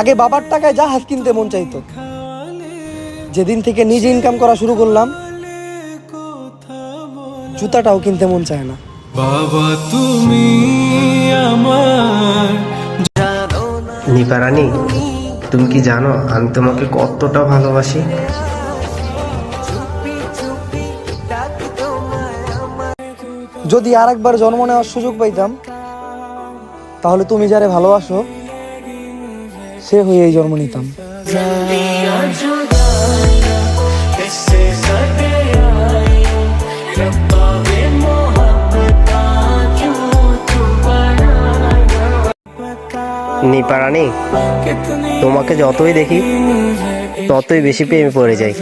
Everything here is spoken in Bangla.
আগে বাবার টাকায় জাহাজ কিনতে মন চাইতো। যেদিন থেকে নিজে ইনকাম করা শুরু করলাম জুতাটাও কিনতে মন চায় না। বাবা তুমি আমার নিপারানি তুমি কি জানো আমি তোমাকে কতটা ভালোবাসি? যদি আর একবার জন্ম নেওয়ার সুযোগ পাইতাম তাহলে তুমি যারে ভালোবাসো সে হয়ে জন্ম নিতাম। নিপারানি তোমাকে যতই দেখি ততই বেশি প্রেমে পড়ে যাই।